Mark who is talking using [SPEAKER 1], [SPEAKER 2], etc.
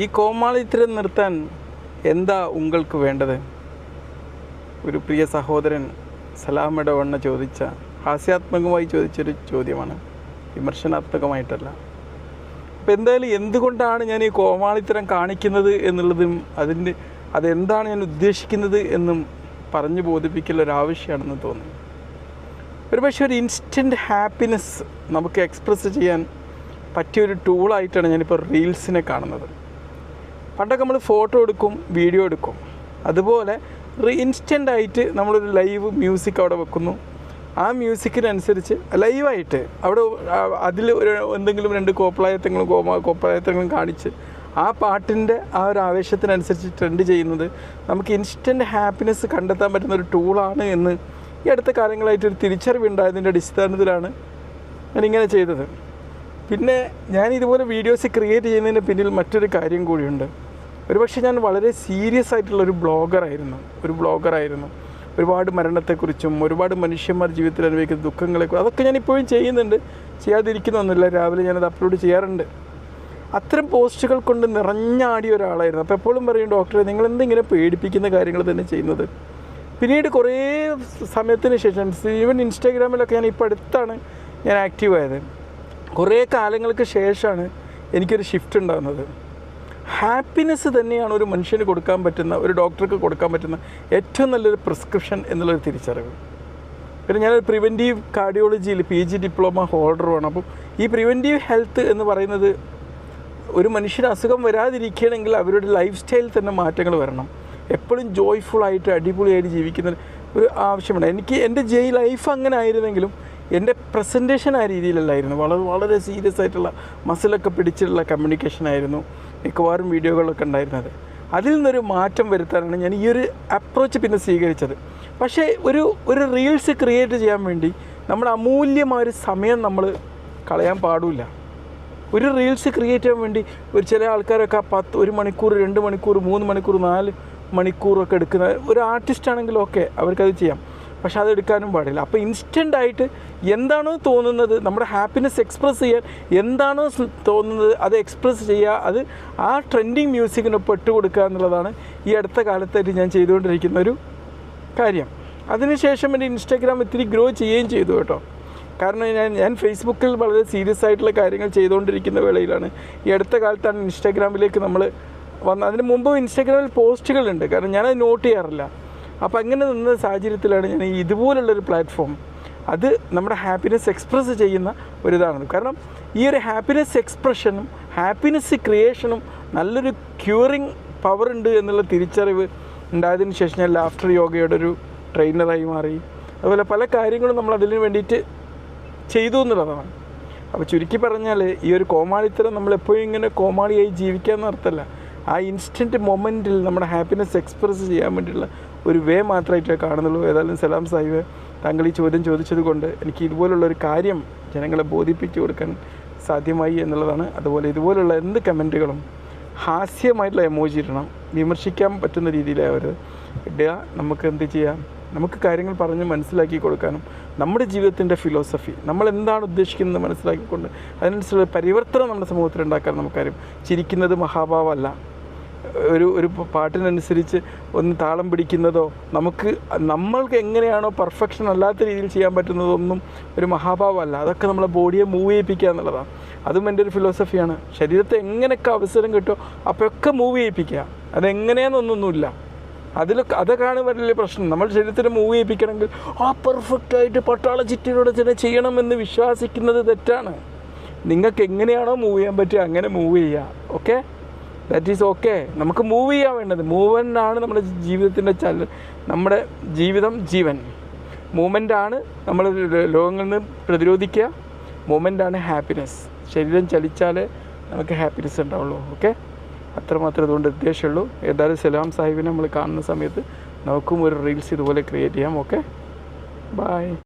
[SPEAKER 1] ഈ കോമാളിത്തരം നിർത്താൻ എന്താ ഉങ്ങൾക്ക് വേണ്ടത്? ഒരു പ്രിയ സഹോദരൻ സലാമയുടെ വണ്ണ ചോദിച്ച ഹാസ്യാത്മകമായി ചോദിച്ചൊരു ചോദ്യമാണ്. വിമർശനാത്മകമായിട്ടല്ല. അപ്പം എന്തായാലും എന്തുകൊണ്ടാണ് ഞാൻ ഈ കോമാളിത്തരം കാണിക്കുന്നത് എന്നുള്ളതും അതിന്റെ അതെന്താണ് ഞാൻ ഉദ്ദേശിക്കുന്നത് എന്നും പറഞ്ഞു ബോധിപ്പിക്കൽ ഒരു ആവശ്യമാണെന്ന് തോന്നുന്നു. ഒരു പക്ഷേ ഒരു ഇൻസ്റ്റന്റ് ഹാപ്പിനെസ് നമുക്ക് എക്സ്പ്രസ് ചെയ്യാൻ പറ്റിയൊരു ടൂളായിട്ടാണ് ഞാനിപ്പോൾ റീൽസിനെ കാണുന്നത്. പണ്ടൊക്കെ നമ്മൾ ഫോട്ടോ എടുക്കും വീഡിയോ എടുക്കും. അതുപോലെ ഇൻസ്റ്റന്റ് ആയിട്ട് നമ്മളൊരു ലൈവ് മ്യൂസിക് അവിടെ വെക്കുന്നു. ആ മ്യൂസിക്കിനനുസരിച്ച് ലൈവായിട്ട് അവിടെ അതിൽ ഒരു എന്തെങ്കിലും രണ്ട് കോപ്ലായത്തെങ്കിലും കോമ കോപ്ലായത്തെങ്കിലും കാണിച്ച് ആ പാട്ടിന്റെ ആ ഒരു ആവേശത്തിനനുസരിച്ച് ട്രെൻഡ് ചെയ്യുന്നത് നമുക്ക് ഇൻസ്റ്റന്റ് ഹാപ്പിനെസ് കണ്ടെത്താൻ പറ്റുന്ന ഒരു ടൂളാണ് എന്ന് ഈ അടുത്ത കാലങ്ങളായിട്ട് ഒരു തിരിച്ചറിവുണ്ടായതിന്റെ അടിസ്ഥാനത്തിലാണ് ഞാനിങ്ങനെ ചെയ്തത്. പിന്നെ ഞാൻ ഇതുപോലെ വീഡിയോസ് ക്രിയേറ്റ് ചെയ്യുന്നതിന് പിന്നിൽ മറ്റൊരു കാര്യം കൂടിയുണ്ട്. ഒരുപക്ഷെ ഞാൻ വളരെ സീരിയസ് ആയിട്ടുള്ള ഒരു ബ്ലോഗറായിരുന്നു ഒരു ബ്ലോഗറായിരുന്നു ഒരുപാട് മരണത്തെക്കുറിച്ചും ഒരുപാട് മനുഷ്യന്മാർ ജീവിതത്തിൽ അനുഭവിക്കുന്ന ദുഃഖങ്ങളെക്കുറിച്ചും അതൊക്കെ ഞാൻ ഇപ്പോഴും ചെയ്യുന്നുണ്ട്. ചെയ്യാതിരിക്കുന്നൊന്നുമില്ല രാവിലെ ഞാനത് അപ്ലോഡ് ചെയ്യാറുണ്ട്. അത്തരം പോസ്റ്റുകൾ കൊണ്ട് നിറഞ്ഞാടിയ ഒരാളായിരുന്നു. അപ്പോൾ എപ്പോഴും പറയും ഡോക്ടറെ നിങ്ങൾ എന്തിങ്ങനെ പേടിപ്പിക്കുന്ന കാര്യങ്ങൾ തന്നെ ചെയ്യുന്നത്? പിന്നീട് കുറേ സമയത്തിന് ശേഷം ഈവൻ ഇൻസ്റ്റാഗ്രാമിലൊക്കെ ഞാൻ ഇപ്പോൾ അടുത്താണ് ഞാൻ ആക്റ്റീവ് ആയത്. കുറേ കാലങ്ങൾക്ക് ശേഷമാണ് എനിക്കൊരു ഷിഫ്റ്റ് ഉണ്ടാകുന്നത്. ഹാപ്പിനെസ് തന്നെയാണ് ഒരു മനുഷ്യന് കൊടുക്കാൻ പറ്റുന്ന ഒരു ഡോക്ടർക്ക് കൊടുക്കാൻ പറ്റുന്ന ഏറ്റവും നല്ലൊരു പ്രിസ്ക്രിപ്ഷൻ എന്നുള്ളൊരു തിരിച്ചറിവ്. പിന്നെ ഞാനൊരു പ്രിവെന്റീവ് കാർഡിയോളജിയിൽ പി ജി ഡിപ്ലോമ ഹോൾഡറുമാണ് അപ്പം ഈ പ്രിവെന്റീവ് ഹെൽത്ത് എന്ന് പറയുന്നത് ഒരു മനുഷ്യന് അസുഖം വരാതിരിക്കുകയാണെങ്കിൽ അവരുടെ ലൈഫ് സ്റ്റൈലിൽ തന്നെ മാറ്റങ്ങൾ വരണം. എപ്പോഴും ജോയ്ഫുള്ളായിട്ട് അടിപൊളിയായിട്ട് ജീവിക്കുന്ന ഒരു ആവശ്യമാണ്. എനിക്ക് എന്റെ ജയ് ലൈഫ് അങ്ങനെ ആയിരുന്നെങ്കിലും എന്റെ പ്രസന്റേഷൻ ആ രീതിയിലല്ലായിരുന്നു. വളരെ വളരെ സീരിയസ് ആയിട്ടുള്ള മസിലൊക്കെ പിടിച്ചിട്ടുള്ള കമ്മ്യൂണിക്കേഷൻ ആയിരുന്നു മിക്കവാറും വീഡിയോകളൊക്കെ ഉണ്ടായിരുന്നത്. അതിൽ നിന്നൊരു മാറ്റം വരുത്താനാണ് ഞാൻ ഈ ഒരു അപ്രോച്ച് പിന്നെ സ്വീകരിച്ചത്. പക്ഷേ ഒരു ഒരു റീൽസ് ക്രിയേറ്റ് ചെയ്യാൻ വേണ്ടി നമ്മുടെ അമൂല്യമായൊരു സമയം നമ്മൾ കളയാൻ പാടില്ല. ഒരു റീൽസ് ക്രിയേറ്റ് ചെയ്യാൻ വേണ്ടി ഒരു ചില ആൾക്കാരൊക്കെ പത്ത് ഒരു മണിക്കൂർ രണ്ട് മണിക്കൂർ മൂന്ന് മണിക്കൂർ നാല് മണിക്കൂറൊക്കെ എടുക്കുന്ന ഒരു ആർട്ടിസ്റ്റ് ആണെങ്കിലും ഓക്കെ അവർക്കത് ചെയ്യാം. പക്ഷെ അതെടുക്കാനും പാടില്ല. അപ്പോൾ ഇൻസ്റ്റന്റ് ആയിട്ട് എന്താണോ തോന്നുന്നത് നമ്മുടെ ഹാപ്പിനെസ് എക്സ്പ്രസ് ചെയ്യാൻ എന്താണോ തോന്നുന്നത് അത് എക്സ്പ്രസ് ചെയ്യുക അത് ആ ട്രെൻഡിങ് പെട്ട് കൊടുക്കുക എന്നുള്ളതാണ് ഈ അടുത്ത കാലത്തായിട്ട് ഞാൻ ചെയ്തുകൊണ്ടിരിക്കുന്ന ഒരു കാര്യം. അതിനുശേഷം എന്റെ ഇൻസ്റ്റാഗ്രാം ഇത്തിരി ഗ്രോ ചെയ്യുകയും ചെയ്തു കേട്ടോ. കാരണം ഞാൻ ഞാൻ ഫേസ്ബുക്കിൽ വളരെ സീരിയസ് ആയിട്ടുള്ള കാര്യങ്ങൾ ചെയ്തുകൊണ്ടിരിക്കുന്ന വേളയിലാണ്. ഈ അടുത്ത കാലത്താണ് ഇൻസ്റ്റാഗ്രാമിലേക്ക് നമ്മൾ വന്ന് അതിന് മുമ്പ് ഇൻസ്റ്റാഗ്രാമിൽ പോസ്റ്റുകളുണ്ട്. കാരണം ഞാനത് നോട്ട് ചെയ്യാറില്ല. അപ്പോൾ അങ്ങനെ നിന്ന സാഹചര്യത്തിലാണ് ഞാൻ ഇതുപോലുള്ളൊരു പ്ലാറ്റ്ഫോം അത് നമ്മുടെ ഹാപ്പിനെസ് എക്സ്പ്രസ് ചെയ്യുന്ന ഒരിതാണ് കാരണം ഈ ഒരു ഹാപ്പിനെസ് എക്സ്പ്രഷനും ഹാപ്പിനെസ് ക്രിയേഷനും നല്ലൊരു ക്യൂറിങ് പവർ ഉണ്ട് എന്നുള്ള തിരിച്ചറിവ് ഉണ്ടായതിനു ശേഷം ഞാൻ ലാഫ്റ്റർ യോഗയുടെ ഒരു ട്രെയിനറായി മാറി. അതുപോലെ പല കാര്യങ്ങളും നമ്മൾ അതിന് വേണ്ടിയിട്ട് ചെയ്തു എന്നുള്ളതാണ്. അപ്പോൾ ചുരുക്കി പറഞ്ഞാൽ ഈ ഒരു കോമാളിത്തരം നമ്മൾ എപ്പോഴും ഇങ്ങനെ കോമാളിയായി ജീവിക്കാമെന്ന് അർത്ഥമല്ല ആ ഇൻസ്റ്റന്റ് മൊമെന്റിൽ നമ്മുടെ ഹാപ്പിനെസ് എക്സ്പ്രസ് ചെയ്യാൻ വേണ്ടിയുള്ള ഒരു വേ മാത്രമായിട്ടേ കാണുന്നുള്ളൂ. ഏതായാലും സലാം സാഹിബ് താങ്കൾ ഈ ചോദ്യം ചോദിച്ചത് കൊണ്ട് എനിക്ക് ഇതുപോലുള്ള ഒരു കാര്യം ജനങ്ങളെ ബോധിപ്പിച്ചു കൊടുക്കാൻ സാധ്യമായി എന്നുള്ളതാണ്. അതുപോലെ ഇതുപോലുള്ള എന്ത് കമന്റുകളും ഹാസ്യമായിട്ടുള്ള എമോജി ഇടണം. വിമർശിക്കാൻ പറ്റുന്ന രീതിയിലാവരുത്. ഇടുക നമുക്ക് എന്ത് ചെയ്യാം? നമുക്ക് കാര്യങ്ങൾ പറഞ്ഞ് മനസ്സിലാക്കി കൊടുക്കാനും നമ്മുടെ ജീവിതത്തിന്റെ ഫിലോസഫി നമ്മൾ എന്താണ് ഉദ്ദേശിക്കുന്നത് മനസ്സിലാക്കിക്കൊണ്ട് അതിനനുസരിച്ചുള്ള പരിവർത്തനം നമ്മുടെ സമൂഹത്തിൽ ഉണ്ടാക്കാൻ നമുക്കറിയും ചിരിക്കുന്നത് മഹാഭാവമല്ല. ഒരു ഒരു പാട്ടിനനുസരിച്ച് ഒന്ന് താളം പിടിക്കുന്നതോ നമുക്ക് നമ്മൾക്ക് എങ്ങനെയാണോ പെർഫെക്ഷൻ അല്ലാത്ത രീതിയിൽ ചെയ്യാൻ പറ്റുന്നതൊന്നും ഒരു മഹാഭാവമല്ല. അതൊക്കെ നമ്മളെ ബോഡിയെ മൂവ് ചെയ്യിപ്പിക്കുക എന്നുള്ളതാണ്. അതും എന്റെ ഒരു ഫിലോസഫിയാണ് ശരീരത്തെ എങ്ങനെയൊക്കെ അവസരം കിട്ടുമോ അപ്പോഴൊക്കെ മൂവ് ചെയ്യിപ്പിക്കുക. അതെങ്ങനെയാണെന്നൊന്നൊന്നുമില്ല അതിൽ അതൊക്കെയാണ് വലിയ പ്രശ്നം. നമ്മൾ ശരീരത്തിന് മൂവ് ചെയ്യിപ്പിക്കണമെങ്കിൽ ആ പെർഫെക്റ്റായിട്ട് പട്ടാള ചിറ്റിലൂടെ തന്നെ ചെയ്യണമെന്ന് വിശ്വസിക്കുന്നത് തെറ്റാണ്. നിങ്ങൾക്ക് എങ്ങനെയാണോ മൂവ് ചെയ്യാൻ പറ്റുക അങ്ങനെ മൂവ് ചെയ്യുക. ഓക്കെ ദാറ്റ് ഈസ് ഓക്കെ നമുക്ക് മൂവ് ചെയ്യാൻ വേണ്ടത്. മൂവ്മെന്റാണ് നമ്മുടെ ജീവിതത്തിന്റെ ചല നമ്മുടെ ജീവിതം ജീവൻ. മൂവ്മെന്റാണ് നമ്മൾ ലോകങ്ങളിൽ നിന്ന് പ്രതിരോധിക്കുക. മൂവ്മെന്റാണ് ഹാപ്പിനെസ് ശരീരം ചലിച്ചാലേ നമുക്ക് ഹാപ്പിനെസ് ഉണ്ടാവുള്ളൂ. ഓക്കെ അത്രമാത്രം അതുകൊണ്ട് ഉദ്ദേശമുള്ളൂ. ഏതായാലും സലാം സാഹിബിനെ നമ്മൾ കാണുന്ന സമയത്ത് നമുക്കും ഒരു റീൽസ് ഇതുപോലെ ക്രിയേറ്റ് ചെയ്യാം. Okay bye